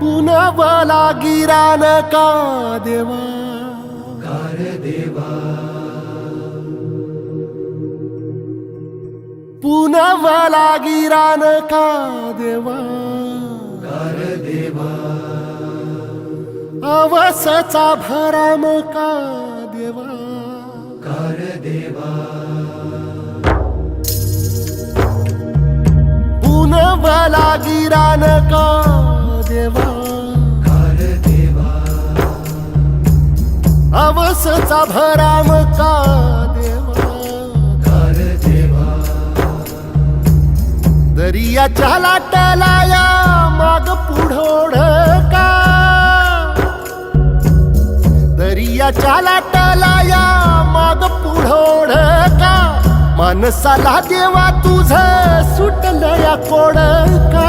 पुनवला गिरान का देवा। पुनवला गिरान का देवा। अवसचा भराम का देवा। पुनवला गिरान का अवसचा भराम का देवा? लाटाला या माग पुढोड का? दरियाच्या लाटालाया माग पुढोड का? माणसाला देवा तुझ सुटलं या कोड का?